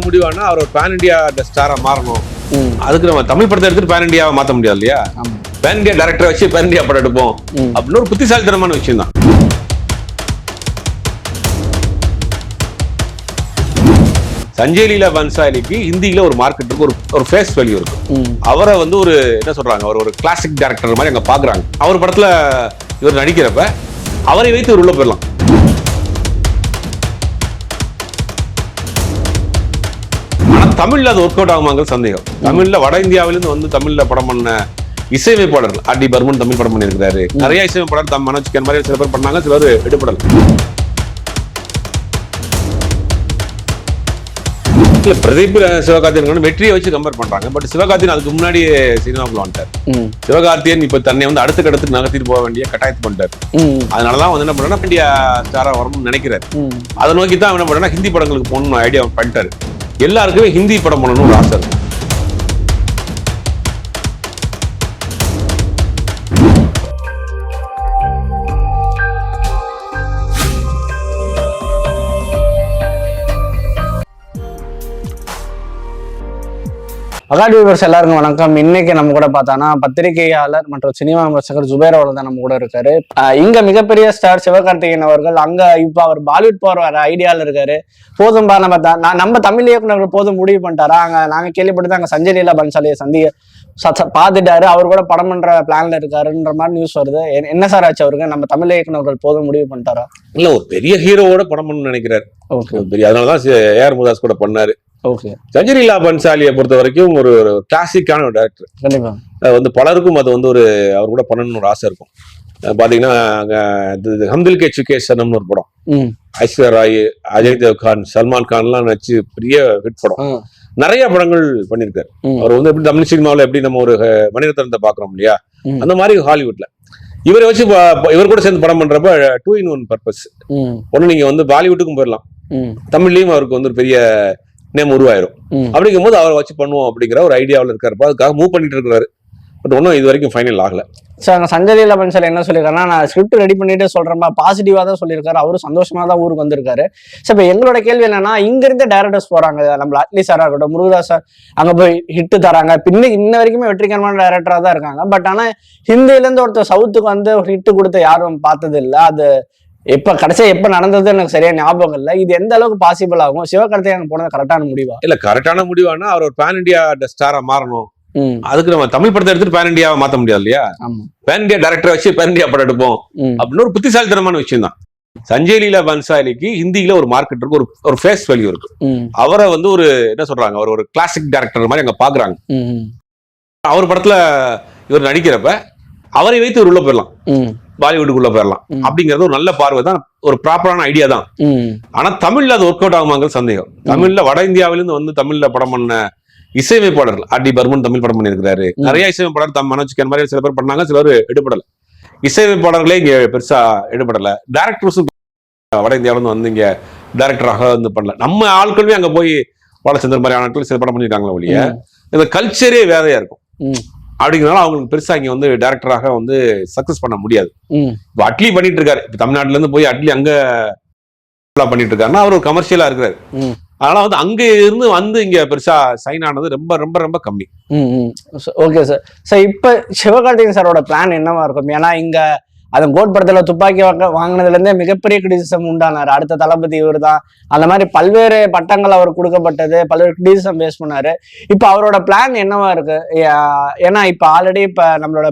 முடிவானா அவர் pan India ஸ்டாரா மாறணும். அதுக்கு நம்ம தமிழ் படத்தை எடுத்துட்டு பேன் இண்டியாவை மாத்த முடியாது இல்லையா? பேன் இண்டியா டேரக்டரை வச்சு பேன் இண்டியா படம் எடுப்போம். அப்படின்னு ஒரு புத்திசாலித்தனமான விஷயம் தான் சஞ்சய் லீலா பன்சாலிக்கு ஹிந்தியில ஒரு மார்க்கெட் இருக்கு ஒரு ஒரு ஃபேஸ் வேல்யூ இருக்கு. அவரை வந்து ஒரு என்ன சொல்றாங்க அவர் ஒரு கிளாசிக் டேரக்டர் மாதிரி அங்க பாக்குறாங்க. அவர் படத்துல இவர் நடிக்கிறப்ப அவரை வைத்து இவர் உள்ள போயிடலாம். தமிழ்ல அது ஒர்க் அவுட் ஆகுமாங்கிறது சந்தேகம். தமிழ்ல வட இந்தியாவிலிருந்து வந்து தமிழ்ல படம் பண்ண இசையமைப்பாளர்கள் ஆர் டி பர்மன் தமிழ் படம் பண்ணியிருக்காரு நிறைய இசையமைப்பாளர் தம் மனோஜ் கன் மாதிரி சில பேர் பண்ணாங்க சிலர் எடுபடல. இல்ல பிரதீப் சிவகார்த்தியன் வெற்றியை வச்சு கம்பேர் பண்றாங்க. பட் சிவகார்த்தியன் அதுக்கு முன்னாடி சினிமாக்குள்ள வந்துட்டார். சிவகார்த்தியன் இப்ப தன்னை வந்து அடுத்த கடத்துக்கு நகர்த்திட்டு போக வேண்டிய கட்டாயத்து பண்ணிட்டார். அதனாலதான் வந்து என்ன பண்றா இந்தியா ஸ்டாரா வரணும்னு நினைக்கிறாரு. அதை நோக்கி தான் என்ன பண்றா ஹிந்தி படங்களுக்கு போகணும்னு ஐடியா பண்ணிட்டாரு. எல்லாருக்குமே ஹிந்தி படம் பண்ணணும்னு ஆசை இருக்கும் அகாடி விவர்ஸ் எல்லாருக்கும் வணக்கம். இன்னைக்கு நம்ம கூட பார்த்தானா பத்திரிகையாளர் மற்றும் சினிமா விமர்சகர் ஜுபேர் அவர்கள் தான் நம்ம கூட இருக்காரு. இங்க மிகப்பெரிய ஸ்டார் சிவகார்த்திகேயன் அவர்கள் அங்க இப்ப அவர் பாலிவுட் போற வர ஐடியால இருக்காரு. போதும்பா நம்ம த- நான் நம்ம தமிழ் இயக்குனர்கள் போதும் முடிவு பண்ணிட்டாரா? அங்க நாங்க கேள்விப்பட்டு அங்க சஞ்சய் லீலா பன்சாலியை சந்தி பார்த்துட்டாரு. அவர் கூட படம் பண்ற பிளான்ல இருக்காருன்ற மாதிரி நியூஸ் வருது. என்ன சார் ஆச்சு அவருக்கு? நம்ம தமிழ் இயக்குனர்கள் போதும் முடிவு பண்ணிட்டாரா? இல்ல ஒரு பெரிய ஹீரோவோட படம் பண்ணணும்னு நினைக்கிறாரு. பெரிய அதனாலதான் ஏஆர் முதாஸ் கூட பண்ணாரு. ஓகே சஞ்சரிலா பன்சாலியை பொறுத்த வரைக்கும் ஒரு கிளாசிக்கான ஒரு டேரக்டர் கண்டிப்பா. வந்து பலருக்கும் அது வந்து ஒரு அவர் கூட பண்ணணும்னு ஒரு ஆசை இருக்கும். இது ஹம்தில் கே சுகேசனம்னு ஒரு படம். ம். ஐஸ்வர்யா ராய் அஜய் தேவ்கான் சல்மான் கான்லாம் நடிச்சு பெரிய ஹிட் படம். நிறைய படங்கள் பண்ணியிருக்காரு. அவர் வந்து எப்படி தமிழ் சினிமாவில் எப்படி நம்ம ஒரு மணிரத்னத்தை பாக்குறோம் இல்லையா. அந்த மாதிரி ஹாலிவுட்ல. இவரை வச்சு இவர் கூட சேர்ந்து படம் பண்றப்ப டூ இன் ஒன் பர்பஸ் ஒண்ணு நீங்க வந்து பாலிவுட்டுக்கும் போயிடலாம். தமிழ்லயும் அவருக்கு வந்து ஒரு பெரிய நேம் உருவாயிரும். ம். அப்படிங்கும்போது அவரை வச்சு பண்ணுவோம் அப்படிங்கிற ஒரு ஐடியாவில் இருக்காருப்பா அதுக்காக மூவ் பண்ணிட்டு இருக்காரு பட் ஒன்றும் இது வரைக்கும் ஃபைனல் ஆகல. சார் அங்க சஞ்சய் லீலா பன்சால் என்ன சொல்லியிருக்காருன்னா நான் ஸ்கிரிப்ட் ரெடி பண்ணிட்டு சொல்றேன்ப்பா பாசிட்டிவா தான் சொல்லியிருக்காரு. அவரும் சந்தோஷமா தான் ஊருக்கு வந்திருக்காரு. சார் இப்போ எங்களோட கேள்வி என்னன்னா இங்க இருந்து டேரக்டர்ஸ் போறாங்க. நம்ம அட்லி சாரா இருக்கட்டும் முருகதாஸ் சார் அங்க போய் ஹிட் தராங்க. பின்ன இன்ன வரைக்குமே வெற்றிகரமான டேரக்டரா தான் இருக்காங்க. பட் ஆனா ஹிந்தில இருந்து ஒருத்தர் சவுத்துக்கு வந்து ஒரு ஹிட் கொடுத்த யாரும் பார்த்தது இல்ல அது எப்ப கடைசியா எப்ப நடந்தது எனக்கு சரியா ஞாபகம் இல்லை. இது எந்த அளவுக்கு பாசிபிள் ஆகும்? சிவகார்த்திகேயன் போனது கரெக்டான முடிவா? இல்ல கரெக்டான முடிவானா அவர் ஒரு பேன் இண்டியா ஸ்டாரா மாறணும். அதுக்கு நம்ம தமிழ் படத்தை எடுத்துட்டு பேன் இண்டியாவை மாத்த முடியாது இல்லையா? பேன் இண்டியா டேரக்டரை வச்சு பேன் இண்டியா படம் எடுப்போம். அப்படின்னு ஒரு புத்திசாலித்தனமான விஷயம் தான். சஞ்சய் லீலா பன்சாலிக்கு ஹிந்தியில ஒரு மார்க்கெட் இருக்கு. ஒரு ஒரு ஃபேஸ் வேல்யூ இருக்கு. அவரை வந்து ஒரு என்ன சொல்றாங்க? அவர் ஒரு கிளாசிக் டேரக்டர் மாதிரி அங்க பாக்குறாங்க. அவர் படத்துல இவர் நடிக்கிறப்ப அவரை வைத்து இவர் உள்ள போயிடலாம். பாலிவுட்டுக்குள்ள போயிடலாம். அப்படிங்கிறது ஒரு நல்ல பார்வை தான். ஒரு ப்ராப்பரான ஐடியா தான். ஆனா தமிழ்ல அது ஒர்க் அவுட் ஆகுமாங்கிறது சந்தேகம். தமிழ்ல வட இந்தியாவிலிருந்து வந்து தமிழ்ல படம் பண்ண இசையமைப்பாளர்கள் ஆர் டி பர்மன் தமிழ் படம் பண்ணியிருக்காரு ம். நிறைய இசையமைப்பாளர் தம் மனோஜ் கன் மாதிரி சில பேர் பண்ணாங்க சிலர் எடுபடல. இசையமைப்பாளர்களே இங்க பெருசா எடுபடல. டேரக்டர்ஸும் வட இந்தியாவிலிருந்து வந்து இங்க டேரக்டராக வந்து பண்ணல. நம்ம ஆட்களுமே அங்க போய் பாலச்சந்தர் மாதிரி ஆட்கள் சில படம் பண்ணியிருக்காங்களே ஒழிய இந்த கல்ச்சரே வேறையா இருக்கும். அப்படிங்கிறனால அவங்களுக்கு பெருசா இங்க வந்து டேரக்டராக வந்து சக்சஸ் பண்ண முடியாது. இப்போ அட்லி பண்ணிட்டு இருக்காரு இப்போ தமிழ்நாட்டுல இருந்து போய் அட்லி அங்க பண்ணிட்டு இருக்காருன்னா அவர் ஒரு கமர்ஷியலா இருக்கிறாரு. அதனால வந்து அங்க இருந்து வந்து இங்க பெருசா சைன் ஆனது ரொம்ப ரொம்ப ரொம்ப கம்மி. ஓகே சார் சார் இப்போ சிவகார்த்திகேயன் சாரோட பிளான் என்னவா இருக்கும்? ஏன்னா இங்க அதன் கோட்படத்துல துப்பாக்கி வாங்க வாங்கினதுல இருந்தே மிகப்பெரிய கிரிட்டிசிசம் உண்டானாரு. அடுத்த தளபதி இவர் தான் அந்த மாதிரி பல்வேறு பட்டங்கள் அவர் கொடுக்கப்பட்டது. பல்வேறு கிரிட்டிசிசம் பேஸ் பண்ணார். இப்போ அவரோட பிளான் என்னவா இருக்கு? ஏன்னா இப்போ ஆல்ரெடி இப்போ நம்மளோட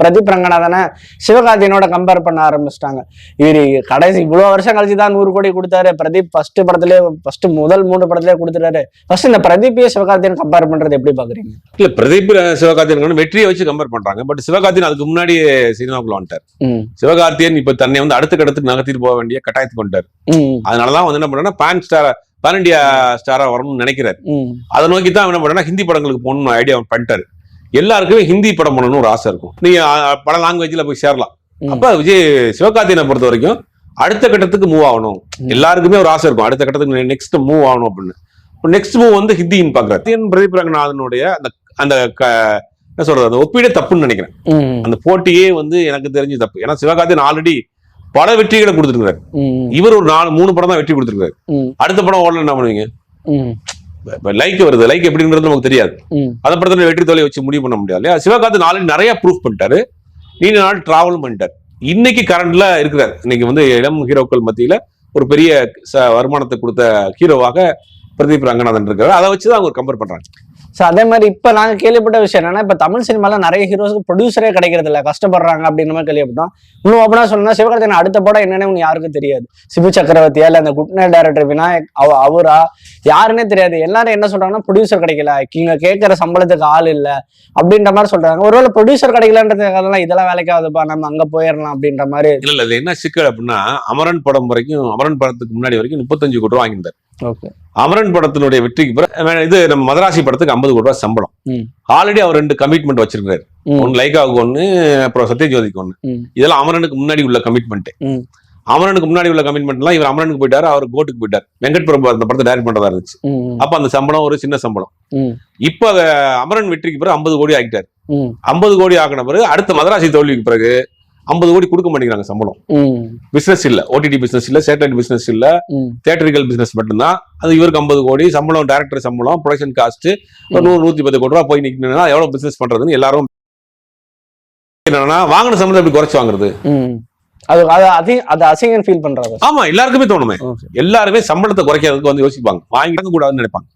பிரதீப் ரங்கநாதனை சிவகார்த்தியனோட கம்பேர் பண்ண ஆரம்பிச்சிட்டாங்க. இவர் கடைசி இவ்வளவு வருஷம் கழிச்சு தான் நூறு கோடி கொடுத்தாரு. பிரதீப் ஃபர்ஸ்ட் படத்திலே ஃபர்ஸ்ட் முதல் மூணு படத்திலே கொடுத்துட்டாரு. ஃபர்ஸ்ட் இந்த பிரதீப்பையும் சிவகார்த்தியன் கம்பேர் பண்றது எப்படி பாக்குறீங்க? இல்ல பிரதீப் சிவகார்த்தியன் வெற்றியை வச்சு கம்பேர் பண்றாங்க. பட் சிவகார்த்தியன் அதுக்கு முன்னாடி சினிமாக்குள்ள வந்துட்டார். சிவகார்த்தியன் இப்ப தன்னை வந்து அடுத்த கடத்துக்கு நகர்த்திட்டு போக வேண்டிய கட்டாயத்துக்கு வந்துட்டார். அதனாலதான் வந்து என்ன பண்றேன்னா பேன் ஸ்டார் பேன் இண்டியா ஸ்டாரா வரணும்னு நினைக்கிறாரு. அதை நோக்கி தான் என்ன பண்றேன்னா ஹிந்தி படங்களுக்கு போகணும்னு ஐடியா பண்ணிட்டாரு. எல்லாருக்குமே ஹிந்தி படம் பண்ணணும்னு ஒரு ஆசை இருக்கும். நீங்க பல லாங்குவேஜ்ல போய் சேரலாம். அப்ப விஜய் சிவகார்த்தியனை பொறுத்த வரைக்கும் அடுத்த கட்டத்துக்கு மூவ் ஆகணும். எல்லாருக்குமே ஒரு ஆசை இருக்கும். அடுத்த கட்டத்துக்கு நெக்ஸ்ட் மூவ் ஆகணும் அப்படின்னு. நெக்ஸ்ட் மூவ் வந்து ஹிந்தின்னு பாக்குறாரு பிரதீப் ரங்கநாதனுடைய அந்த அந்த என்ன சொல்றது அந்த ஒப்பீடே தப்புன்னு நினைக்கிறேன். அந்த போட்டியே வந்து எனக்கு தெரிஞ்சு தப்பு. ஏன்னா சிவகார்த்தியன் ஆல்ரெடி பல வெற்றிகளை கொடுத்துருக்காரு இவர் ஒரு நாலு மூணு படம் தான் வெற்றி கொடுத்துருக்காரு அடுத்த படம் ஓடல என்ன பண்ணுவீங்க? லைக் வருது. லைக் எப்படின்றது நமக்கு தெரியாது. ம். அந்த படத்துல வெற்றி தோல்வியை வச்சு முடிவு பண்ண முடியாது இல்லையா? சிவகார்த்திகேயன் ஆல்ரெடி நிறைய ப்ரூஃப் பண்ணிட்டாரு. நீண்ட நாள் டிராவலும் பண்ணிட்டார். இன்னைக்கு கரண்ட்ல இருக்கிறார். இன்னைக்கு வந்து இளம் ஹீரோக்கள் மத்தியில ஒரு பெரிய வருமானத்தை கொடுத்த ஹீரோவாக பிரதீப் ரங்கநாதன் இருக்காரு அதை வச்சு தான் அவங்க கம்பேர் பண்றாங்க. ஸோ அதே மாதிரி இப்போ நாங்கள் கேள்விப்பட்ட விஷயம் என்னன்னா இப்போ தமிழ் சினிமாவில் நிறைய ஹீரோஸ்க்கு ப்ரொடியூசரே கிடைக்கிறது இல்லை கஷ்டப்படுறாங்க அப்படின்ற மாதிரி கேள்விப்பட்டோம். இன்னும் ஓப்பனாக சொல்லணும்னா சிவகார்த்திகேயன் அடுத்த படம் என்னன்னு உனக்கு யாருக்கும் தெரியாது. சிபு சக்கரவர்த்தியா இல்லை அந்த குட் நைட் டைரக்டர் விநாயக் அவ அவரா? யாருன்னே தெரியாது. எல்லாரும் என்ன சொல்றாங்கன்னா ப்ரொடியூசர் கிடைக்கல. நீங்க கேட்குற சம்பளத்துக்கு ஆள் இல்ல. அப்படின்ற மாதிரி சொல்றாங்க. ஒருவேளை ப்ரொடியூசர் கிடைக்கலன்றதுக்காக இதெல்லாம் வேலைக்காகுதுப்பா. நம்ம அங்க போயிடலாம் அப்படின்ற மாதிரி. இல்லை இல்லை. என்ன சிக்கல் அப்படின்னா அமரன் படம் வரைக்கும் அமரன் படத்துக்கு முன்னாடி வரைக்கும் முப்பத்தஞ்சு கோடி ரூபா வாங்கியிருந்தார். அமரன் படத்தினுடைய வெற்றிக்கு பிறகு இது நம்ம மதராசி படத்துக்கு ஐம்பது கோடி ரூபா சம்பளம். ஆல்ரெடி அவர் ரெண்டு கமிட்மெண்ட் வச்சிருக்காரு ஒன்னு லைகாவுக்கு ஒன்னு அப்புறம் சத்யஜோதிக்கு ஒன்னு. இதெல்லாம் அமரனுக்கு முன்னாடி உள்ள கமிட்மெண்ட். அமரனுக்கு முன்னாடி உள்ள கமிட்மெண்ட்லாம் இவர் அமரனுக்கு போயிட்டாரு அவர் கோட்டுக்கு போயிட்டார். வெங்கட் பிரபு அந்த படத்தை டைரக்ட் பண்றதா இருந்துச்சு. அப்ப அந்த சம்பளம் ஒரு சின்ன சம்பளம். இப்ப அமரன் வெற்றிக்கு பிறகு ஐம்பது கோடி ஆகிட்டார். ஐம்பது கோடி ஆக்கின பிறகு அடுத்த மதராசி தோல்விக்கு பிறகு ஐம்பது கோடி கொடுக்க மாட்டேங்கிறாங்க சம்பளம். ம். பிசினஸ் இல்ல ஓடிடி பிசினஸ் இல்ல சேட்டலைட் பிசினஸ் இல்ல ம். தியேட்டரிக்கல் பிசினஸ் மட்டும்தான். அது இவருக்கு ஐம்பது கோடி சம்பளம் டேரக்டர் சம்பளம் ப்ரொடக்ஷன் காஸ்ட் ஒரு நூறு நூத்தி பத்து கோடி ரூபா போய் நிக்கணும்னா எவ்வளவு பிசினஸ் பண்றதுன்னு எல்லாரும் என்னன்னா வாங்கின சம்பளம் எப்படி குறைச்சு வாங்குறது? அது அது அதி அது அசிங்கன் ஃபீல் பண்றாரு. ஆமா எல்லாருக்குமே தோணுமே. எல்லாருமே சம்பளத்தை குறைக்கிறதுக்கு வந்து யோசிப்பாங்க. வாங்கிக்க கூடாதுன்னு நினைப்பாங்க.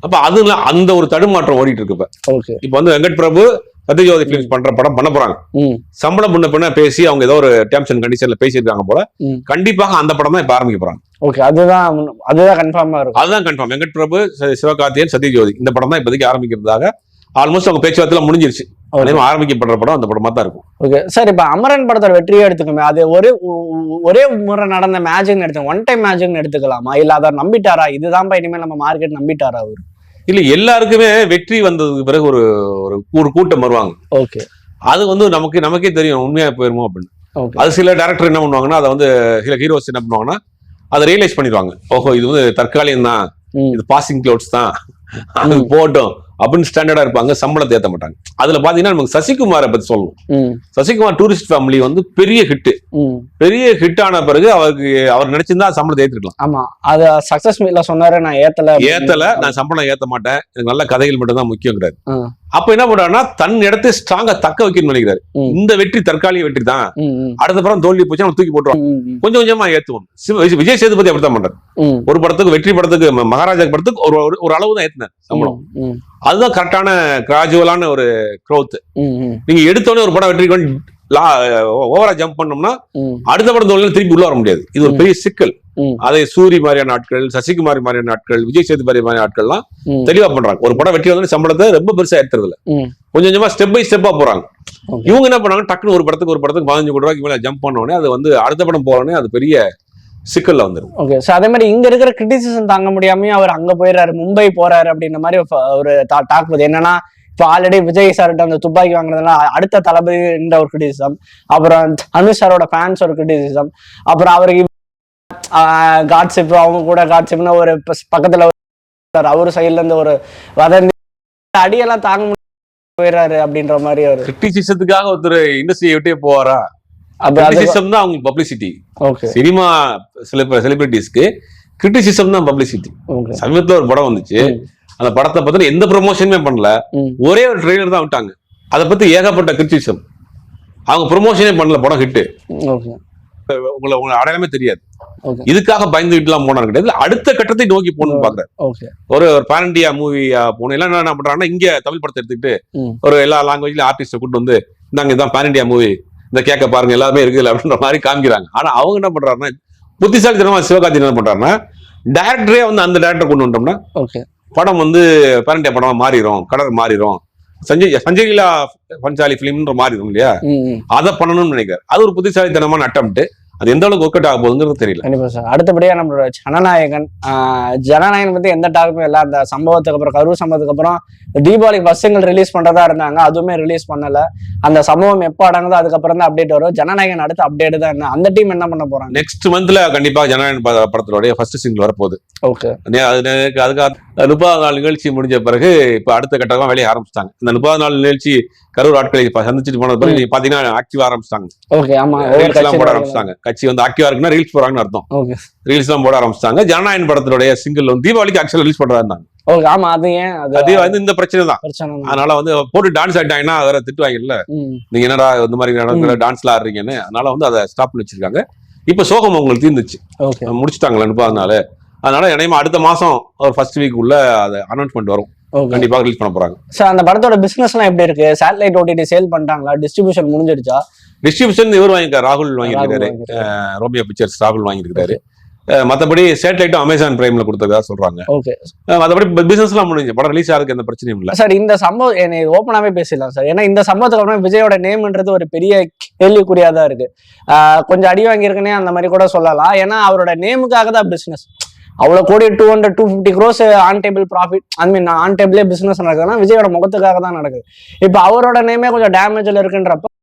அப்ப அதுல அந்த ஒரு தடுமாற்றம் ஓடிட்டு இருக்கு இப்ப. ஓகே. இப்ப வந்து வெங்கட் பிரபு சத்யஜோதி பிலிம்ஸ் பண்ற படம் பண்ண போறாங்க. சம்பளம் முன்ன பின்ன பேசி அவங்க ஏதோ ஒரு டேர்ம்ஸ் அண்ட் கண்டிஷன்ல பேசியிருக்காங்க போல. கண்டிப்பாக அந்த படம் தான் இப்ப ஆரம்பிக்க போறாங்க. ஓகே அதுதான் அதுதான் கன்ஃபார்மா இருக்கும். அதுதான் கன்ஃபார்ம் வெங்கட் பிரபு சிவகார்த்தியன் சத்யஜோதி இந்த படம் தான் இப்போதைக்கு ஆரம்பிக்கிறதாக ஆல்மோஸ்ட் அவங்க பேச்சுவார்த்தை முடிஞ்சிருச்சு. அதே ஆரம்பிக்கப்படுற படம் அந்த படமா தான் இருக்கும். ஓகே சார் இப்ப அமரன் படத்தோட வெற்றியை எடுத்துக்கோமே அது ஒரே ஒரே முறை நடந்த மேஜிக்னு எடுத்து ஒன் டைம் மேஜிக்னு எடுத்துக்கலாமா? இல்ல அதை நம்பிட்டாரா? இதுதான் இனிமேல் நம்ம மார்க்கெட் நம்பிட்டாரா அவரு? இல்ல எல்லாருக்குமே வெற்றி வந்ததுக்கு பிறகு ஒரு ஒரு கூட்டம் வருவாங்க. ஓகே. அது வந்து நமக்கு நமக்கே தெரியும் உண்மையா போயிருமோ அப்படின்னு. அது சில டேரக்டர் என்ன பண்ணுவாங்கன்னா அதை வந்து சில ஹீரோஸ் என்ன பண்ணுவாங்கன்னா அதை ரியலைஸ் பண்ணிடுவாங்க. ஓஹோ இது வந்து தற்காலிகம் தான் இது பாசிங் க்ளவுட்ஸ் தான். அது போகட்டும் அப்படின்னு ஸ்டாண்டர்டா இருப்பாங்க சம்பளத்தை ஏத்த மாட்டாங்க. அதுல பாத்தீங்கன்னா நமக்கு சசிகுமாரை பத்தி சொல்லணும். சசிகுமார் டூரிஸ்ட் ஃபேமிலி வந்து பெரிய ஹிட் பெரிய ஹிட் ஆன பிறகு அவருக்கு அவர் நினைச்சிருந்தா சம்பளத்தை ஏத்திருக்கலாம். ஆமா. அது சக்சஸ் மீட்ல சொன்னாரு நான் ஏத்தல. ஏத்தல நான் சம்பளம் ஏத்த மாட்டேன். எனக்கு நல்ல கதைகள் மட்டும் தான் முக்கியம் கிடையாது. அப்ப என்ன பண்றாருன்னா தன் இடத்தை ஸ்ட்ராங்கா தக்க வைக்கணும்னு நினைக்கிறாரு. இந்த வெற்றி தற்காலிக வெற்றி தான். அடுத்த படம் தோல்வி போச்சு அவன் தூக்கி போட்டுருவான். ம், ம், கொஞ்சம் கொஞ்சமா ஏத்துவோம். விஜய் சேதுபதி அப்படித்தான் பண்றாரு. ஒரு படத்துக்கு வெற்றி படத்துக்கு மகாராஜா படத்துக்கு ஒரு ஒரு- அளவு தான் ஏத்தினார் சம்பளம். அதுதான் கரெக்டான கிராஜுவலான ஒரு ம், நீங்க எடுத்தோடனே ஒரு படம் வெற்றி ஓவரா ஜம்ப் பண்ணோம்னா அடுத்த படம் தோல்வி திருப்பி உள்ள வர முடியாது. இது ஒரு. பெரிய சிக்கல். அதை சூரி மாதிரியான ஆட்கள் சசிகுமார் மாதிரியான ஆட்கள் விஜய் சேதுபதி மாதிரியான ஆட்கள்லாம் தெளிவா பண்றாங்க. ஒரு படம் வெற்றி வந்து சம்பளத்தை ரொம்ப பெருசா ம். கொஞ்சம் கொஞ்சமா ஸ்டெப் பை ஸ்டெப்பா போறாங்க. இவங்க என்ன பண்ணாங்க டக்குனு ஒரு படத்துக்கு ஒரு படத்துக்கு பதினஞ்சு கோடி ரூபாய்க்கு மேல ஜம்ப் பண்ண உடனே அது வந்து அடுத்த படம் போறோடனே அது பெரிய சிக்கல்ல வந்துடும் ஓகே ஸோ அதே மாதிரி இங்க இருக்கிற கிரிட்டிசிசம் தாங்க முடியாம அவர் அங்க போயிடுறாரு மும்பை போறாரு அப்படின்ற மாதிரி ஒரு- டாக் போகுது என்னன்னா இப்போ ஆல்ரெடி விஜய் சார்கிட்ட அந்த துப்பாக்கி வாங்குறதுனால அடுத்த தளபதின்ற ஒரு கிரிட்டிசிசம் அப்புறம் அனுஷ் சாரோட ஃபேன்ஸ் ஒரு கிரிட்டிசிசம் அப்புறம் அவருக்கு காட்சிப் அவங்க கூட காட்சிப்னு ஒரு பக்கத்துல அவரு சைட்ல இருந்து ஒரு வதந்தி அடியெல்லாம் தாங்க போயிடுறாரு அப்படின்ற மாதிரி ஒரு கிரிட்டிசிசத்துக்காக ஒருத்தர் இண்டஸ்ட்ரியை விட்டே போவாரா? கிரிட்டிசிசம் தான் அவங்களுக்கு பப்ளிசிட்டி ஓகே சினிமா செலிபிரிட்டிஸ்க்கு கிரிட்டிசிசம் தான் பப்ளிசிட்டி சமீபத்துல ஒரு படம் வந்துச்சு. அந்த படத்தை பத்தி எந்த ப்ரொமோஷனுமே பண்ணல. ஒரே ஒரு ட்ரெய்லர் தான் விட்டாங்க. அதை பத்தி ஏகப்பட்ட கிரிட்டிசிசம் அவங்க ப்ரொமோஷனே பண்ணல. படம் ஹிட் ஓகே உங்களை உங்களை அடையாளமே தெரியாது. இதுக்காக பயந்துகிட்டுலாம் போனாரு கிடையாது. அடுத்த கட்டத்தை நோக்கி போகணும்னு பாக்குறாரு ஓகே ஒரு ஒரு பேரண்டியா மூவி போன எல்லாம் என்ன பண்றாங்கன்னா இங்க தமிழ் படத்தை எடுத்துக்கிட்டு. ஒரு எல்லா லாங்குவேஜ்ல ஆர்டிஸ்ட கூட்டு வந்து இந்தாங்க இதான் பேரண்டியா மூவி இந்த கேட்க பாருங்க எல்லாமே இருக்குல்ல அப்படின்ற மாதிரி காமிக்கிறாங்க. ஆனா அவங்க என்ன பண்றாருன்னா புத்திசாலித்தனமா சிவகார்த்தி என்ன பண்றாருன்னா டேரக்டரே வந்து அந்த டேரக்டர் கொண்டு வந்துட்டோம்னா ஓகே. படம் வந்து பேரண்டியா படமா மாறிடும் கலர் மாறிடும் சஞ்சய் சஞ்சய் லீலா பஞ்சாலி பிலிம்ன்ற மாறிடும் இல்லையா? அதை பண்ணணும்னு நினைக்கிறார். அது ஒரு புத்திசாலித்தனமான அட்டம்ப்ட் அது எந்த அளவுக்கு ஒர்க் அவுட் ஆக போகுதுங்கிறது தெரியல. கண்டிப்பா சார். அடுத்தபடியா நம்மளோட ஜனநாயகன் ஜனநாயகன் பத்தி எந்த டாக்குமே இல்லை அந்த சம்பவத்துக்கு அப்புறம் கரூர் சம்பவத்துக்கு அப்புறம் தீபாவளி பஸ்ஸுங்கள் ரிலீஸ் பண்றதா இருந்தாங்க. அதுவுமே ரிலீஸ் பண்ணல. அந்த சம்பவம் எப்போ அடங்குதோ அதுக்கப்புறம் தான் அப்டேட் வரும். ஜனநாயகன் அடுத்த அப்டேட் தான் என்ன அந்த டீம் என்ன பண்ண போறாங்க? நெக்ஸ்ட் மந்த்ல கண்டிப்பா ஜனநாயகன் படத்தினுடைய ஃபர்ஸ்ட் சிங்கிள் வரப்போகுது. ஓகே நே- அது எனக்கு அதுக்காக முப்பது நாள் நிகழ்ச்சி முடிஞ்ச பிறகு இப்ப அடுத்த கட்டமா வேலையை ஆரம்பிச்சிட்டாங்க. இந்த முப்பது நாள் நிகழ்ச்சி கரூர் ஆட்களை சந்திச்சுட்டு போனது பிறகு நீங்க பாத்தீங்கன்னா ஆக்டிவா ஆரம்பிச்சிட்டாங்க. ஓகே ஆமா ரீல்ஸ் எல்லாம் போட ஆரம்பிச்சிட்டாங்க. கட்சி வந்து ஆக்டிவா இருக்குன்னா ரீல்ஸ் போறாங்கன்னு அர்த்தம். ஓகே. ரீல்ஸ் எல்லாம் போட ஆரம்பிச்சிட்டாங்க. ஜனநாயகன் படத்தினுடைய சிங்கிள் வந்து தீபாவளிக்கு ஆக்சுவலா ரிலீஸ் பண்றதா இருந்தாங்க. ஓகே ஆமா அது ஏன்? அது வந்து இந்த பிரச்சனை தான். அதனால வந்து போட்டு டான்ஸ் ஆடிட்டாங்கன்னா வேற திட்டுவாங்கல்ல. ம், நீங்க என்னடா இந்த மாதிரி நடக்கிற டான்ஸ்ல ஆடுறீங்கன்னு அதனால வந்து அதை ஸ்டாப் பண்ணி வச்சிருக்காங்க. இப்ப சோகம் உங்களுக்கு தீர்ந்துச்சு. முடிச்சுட்டாங்களா நாள் அதனால இணையமா அடுத்த மாசம் ஒரு ஃபர்ஸ்ட் வீக் உள்ள அது அனௌன்ஸ்மெண்ட் வரும். ஓகே. கண்டிப்பா ரிலீஸ் பண்ண போறாங்க. சார் அந்த படத்தோட பிசினஸ்லாம் எப்படி இருக்கு? சேட்டலைட் ஓடிடி சேல் பண்ணிட்டாங்களா டிஸ்ட்ரிபியூஷன் முடிஞ்சிடுச்சா டிஸ்ட்ரிபியூஷன் இவர் வாங்கியிருக்காரு ராகுல் வாங்கியிருக்காரு. ரோமியோ பிக்சர்ஸ் ராகுல் வாங்கியிருக்காரு. மத்தபடி சேட்டலைட்டும் அமேசான் பிரைம்ல கொடுத்ததா சொல்றாங்க. ஓகே மத்தபடி பிசினஸ்லாம் முடிஞ்சு படம் ரிலீஸ் ஆகிறதுக்கு எந்த பிரச்சனையும் இல்ல. சார் இந்த சம்பவம் என்னை ஓப்பனாவே பேசிடலாம் சார் ஏன்னா இந்த சம்பவத்துக்கு அப்புறம் விஜயோட நேம்ன்றது ஒரு பெரிய கேள்விக்குறியா தான் இருக்கு கொஞ்சம் அடி வாங்கியிருக்கனே அந்த மாதிரி கூட சொல்லலாம். ஏன்னா அவரோட நேமுக்காக தான் பிசினஸ் அவ்வளவு கோடி two hundred two fifty crores on table profit I mean on டேபிளே business நடக்குதுன்னா விஜயோட முகத்துக்காக தான் நடக்குது. இப்போ அவரோட நேமே கொஞ்சம் டேமேஜ்ல இருக்குன்றப்ப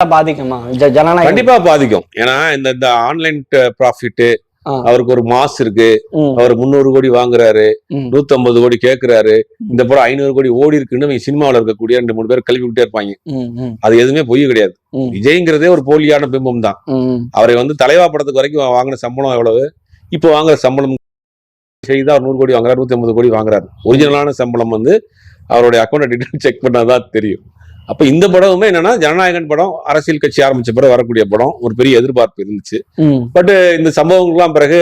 பாதிக்குமா? ஜனநாயகம். கண்டிப்பா பாதிக்கும். ஏன்னா இந்த இந்த ஆன்லைன் ப்ராஃபிட். அவருக்கு ஒரு மாஸ் இருக்கு. அவர் முந்நூறு கோடி வாங்குறாரு. ம். 150 கோடி கேக்குறாரு. இந்த படம் ஐநூறு கோடி ஓடி இருக்குன்னு சினிமாவுல இருக்கக்கூடிய ரெண்டு மூணு பேர் கல்வி விட்டே இருப்பாங்க அது எதுவுமே பொய் கிடையாது. விஜய்ங்கிறதே ஒரு போலியான பிம்பம் தான். அவரை வந்து தலைவா படத்துக்கு வரைக்கும் வாங்கின சம்பளம் எவ்வளவு? இப்போ வாங்குற சம்பளம் செய்தா ஒரு நூறு கோடி வாங்குறாரு நூத்தி ஐம்பது கோடி வாங்குறாரு. ஒரிஜினலான சம்பளம் வந்து அவருடைய அக்கௌண்ட் டீட்டெயில் செக் பண்ணாதான் தெரியும். அப்ப இந்த படமுமே என்னன்னா ஜனநாயகன் படம் அரசியல் கட்சி ஆரம்பிச்ச பிறகு வரக்கூடிய படம் ஒரு பெரிய எதிர்பார்ப்பு இருந்துச்சு. பட் இந்த சம்பவங்கள்லாம் பிறகு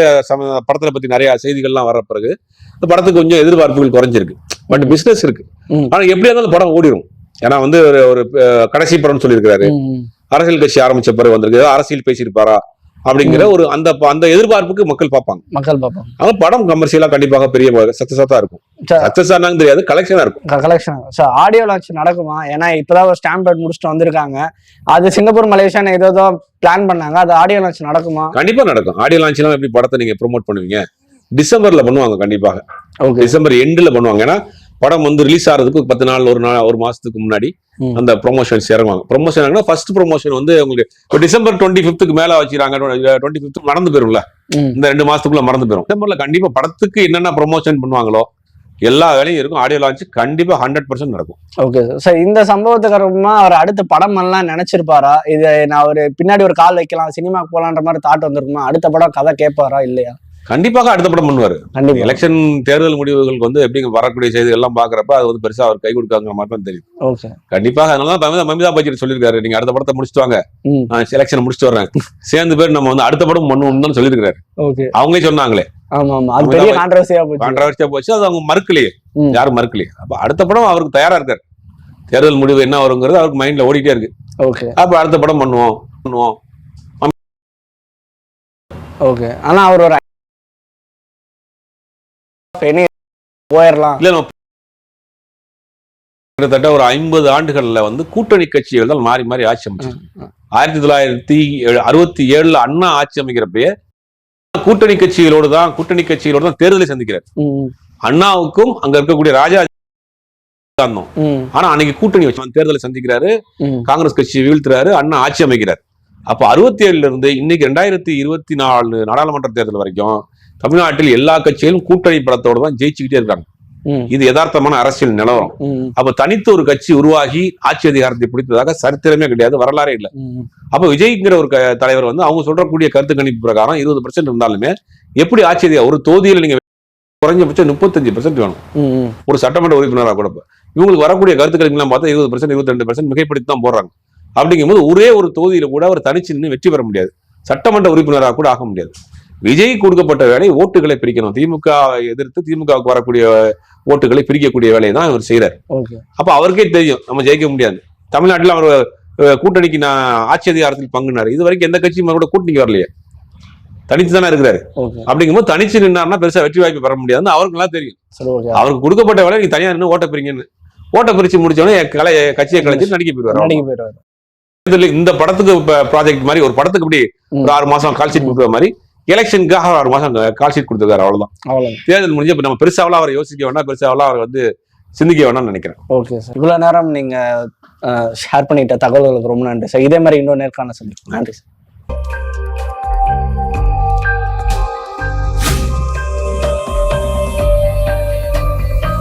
படத்துல பத்தி நிறைய செய்திகள்லாம் வர பிறகு இந்த படத்துக்கு கொஞ்சம் எதிர்பார்ப்புகள் குறைஞ்சிருக்கு. பட் பிசினஸ் இருக்கு. ஆனா எப்படியா இருந்தாலும் படம் ஓடிடும் ஏன்னா வந்து ஒரு ஒரு கடைசி படம்னு சொல்லியிருக்காரு ம், அரசியல் கட்சி ஆரம்பிச்ச பிறகு வந்திருக்கு. அரசியல் பேசியிருப்பாரா? அப்படிங்கிற ஒரு அந்த அந்த எதிர்பார்ப்புக்கு மக்கள் பார்ப்பாங்க. மக்கள் பார்ப்போம் ஆனா படம் கமர்ஷியலா கண்டிப்பாக பெரிய சக்சஸா தான் இருக்கும். சரி. சக்சஸ் ஆனாங்க தெரியாது கலெக்ஷனா இருக்கும். கலெக்ஷன் சார் ஆடியோ லான்ச் நடக்குமா? ஏன்னா இப்பதான் ஒரு ஸ்டாம்ப் முடிச்சுட்டு வந்திருக்காங்க. அது சிங்கப்பூர் மலேசியான்னு ஏதோ பிளான் பண்ணாங்க. அது ஆடியோ லான்ச் நடக்குமா? கண்டிப்பா நடக்கும். ஆடியோ லான்ச் எல்லாம் எப்படி படத்தை நீங்க ப்ரோமோட் பண்ணுவீங்க? டிசம்பர்ல பண்ணுவாங்க கண்டிப்பாக. டிசம்பர் எண்டுல பண்ணுவாங்க. ஏன்னா படம் வந்து ரிலீஸ் ஆகிறதுக்கு பத்து நாள் ஒரு நாள் ஒரு மாசத்துக்கு முன்னாடி. அந்த ப்ரொமோஷன்ஸ் இறங்குவாங்க ப்ரொமோஷன் ஃபர்ஸ்ட் ப்ரொமோஷன் வந்து உங்களுக்கு இப்போ டிசம்பர் டுவெண்ட்டி ஃபிஃப்த்துக்கு மேல வச்சுறாங்க டுவெண்ட்டி ஃபிஃப்த் மறந்து போயிரும்ல. இந்த ரெண்டு மாசத்துக்குள்ள மறந்து போயிரும். டிசம்பர்ல கண்டிப்பா படத்துக்கு என்னென்ன ப்ரொமோஷன் பண்ணுவாங்களோ எல்லா வேலையும் இருக்கும். ஆடியோ லான்ச் கண்டிப்பா ஹண்ட்ரட் பர்சன்ட் நடக்கும். ஓகே சார் சார் இந்த சம்பவத்துக்கு அப்புறமா அவர் அடுத்த படம் எல்லாம் நினைச்சிருப்பாரா? இது நான் ஒரு பின்னாடி ஒரு கால் வைக்கலாம் சினிமாக்கு போலான்ற மாதிரி தாட் வந்திருக்குமா? அடுத்த படம் கதை கேட்பாரா? இல்லையா? கண்டிப்பாக அடுத்த படம் பண்ணுவாரு. கண்டிப்பா. எலெக்ஷன் தேர்தல் முடிவுகளுக்கு வந்து எப்படி வரக்கூடிய செய்திகள் எல்லாம் பாக்குறப்ப அது வந்து பெருசா அவர் கை கொடுக்காங்கிற மாதிரி தான் தெரியும் கண்டிப்பாக அதனால தான் மமிதா பட்ஜெட் சொல்லியிருக்காரு. நீங்க அடுத்த படத்தை முடிச்சுட்டு வாங்க. நான் செலெக்ஷன் முடிச்சுட்டு வரேன் சேர்ந்து பேர் நம்ம வந்து அடுத்த படம் பண்ணுவோம்னு தான் சொல்லியிருக்காரு அவங்களே சொன்னாங்களே. கான்ட்ரவர்சியா போச்சு. அது அவங்க மறுக்கலையே. யாரும் மறுக்கலையே. அப்ப அடுத்த படம் அவருக்கு தயாரா இருக்காரு. தேர்தல் முடிவு என்ன வருங்கிறது அவருக்கு மைண்ட்ல ஓடிட்டே இருக்கு. ஓகே. அப்ப அடுத்த படம் பண்ணுவோம். பண்ணுவோம். ஓகே. ஆனா அவர் ஒரு போயிடலாம் இல்ல கிட்டத்தட்ட ஒரு ஐம்பது ஆண்டுகள்ல வந்து கூட்டணி கட்சிகள் தான் மாறி மாறி ஆட்சி அமைச்சு ஆயிரத்தி தொள்ளாயிரத்தி அறுபத்தி ஏழுல அண்ணா ஆட்சி அமைக்கிறப்பயே கூட்டணி கட்சிகளோடு தான் கூட்டணி கட்சிகளோடு தான் தேர்தலை சந்திக்கிறார். அண்ணாவுக்கும் அங்க இருக்கக்கூடிய ராஜா ஆனா அன்னைக்கு கூட்டணி வச்சு தேர்தலை சந்திக்கிறாரு காங்கிரஸ் கட்சியை வீழ்த்துறாரு அண்ணா ஆட்சி அமைக்கிறார். அப்ப அறுபத்தி ஏழுல இருந்து இன்னைக்கு ரெண்டாயிரத்தி இருபத்தி நாலு நாடாளுமன்ற தேர்தல் வரைக்கும் தமிழ்நாட்டில் எல்லா கட்சிகளும் கூட்டணி படத்தோட தான் ஜெயிச்சுக்கிட்டே இருக்காங்க. இது யதார்த்தமான அரசியல் நிலவரம். அப்ப தனித்து ஒரு கட்சி உருவாகி ஆட்சி அதிகாரத்தை பிடித்ததாக சரித்திரமே கிடையாது வரலாறே இல்லை. அப்ப விஜய்ங்கிற ஒரு தலைவர் வந்து அவங்க சொல்றக்கூடிய கருத்து கணிப்பு பிரகாரம் இருபது பர்சன்ட் இருந்தாலுமே எப்படி ஆட்சி அதிகாரம் ஒரு தொகுதியில நீங்க குறைஞ்சபட்சம் முப்பத்தஞ்சு பர்சன்ட் வேணும். ஒரு சட்டமன்ற உறுப்பினராக கூட. இவங்களுக்கு வரக்கூடிய கருத்துக்களுக்கெல்லாம் பார்த்தா இருபது பர்சன்ட் இருபத்தி ரெண்டு பர்சன்ட் மிகைப்படுத்தி தான் போடுறாங்க. அப்படிங்கும்போது ஒரே ஒரு தொகுதியில கூட அவர் தனிச்சு நின்று வெற்றி பெற முடியாது. சட்டமன்ற உறுப்பினராக கூட ஆக முடியாது. விஜய் கொடுக்கப்பட்ட வேலை ஓட்டுகளை பிரிக்கணும். திமுக எதிர்த்து திமுகவுக்கு வரக்கூடிய ஓட்டுகளை பிரிக்கக்கூடிய வேலையை தான் இவர் செய்யறாரு அப்ப அவருக்கே தெரியும் நம்ம ஜெயிக்க முடியாது. தமிழ்நாட்டில் அவர் கூட்டணிக்கு நான் ஆட்சி அதிகாரத்தில் பங்குனாரு. இது வரைக்கும் எந்த கட்சியும் அவரோட கூட்டணிக்கு வரலையே. தனித்து தானே இருக்கிறாரு. அப்படிங்கும்போது தனிச்சு நின்னார்னா பெருசா வெற்றி வாய்ப்பு பெற முடியாதுன்னு அவருக்கு எல்லாம் தெரியும். அவருக்கு கொடுக்கப்பட்ட வேலை நீங்க தனியா நின்று ஓட்ட பிரிங்கன்னு. ஓட்ட பிரிச்சு முடிச்சோடனே கலை கட்சியை கலைச்சு நடிக்க போயிடுவாரு. நடிக்க போயிடுவாரு. இந்த படத்துக்கு ப்ராஜெக்ட் மாதிரி ஒரு படத்துக்கு இப்படி. ஒரு ஆறு மாசம் கால் ஷீட் கொடுக்குற மாதிரி எலெக்ஷனுக்காக ஆறு மாசம் கால் ஷீட் கொடுத்துருக்காரு அவ்வளவுதான். அவ்வளவு தேர்தல் முடிஞ்சு இப்ப நம்ம பெருசாவெல்லாம் அவரை யோசிக்க வேண்டாம் பெருசாவெல்லாம் அவர் வந்து சிந்திக்க வேண்டாம்னு நினைக்கிறேன். ஓகே சார் இவ்வளவு நேரம் நீங்க ஷேர் பண்ணிட்ட தகவல்களுக்கு ரொம்ப நன்றி சார் இதே மாதிரி இன்னொரு நேர்காணல் சந்திப்போம். நன்றி சார்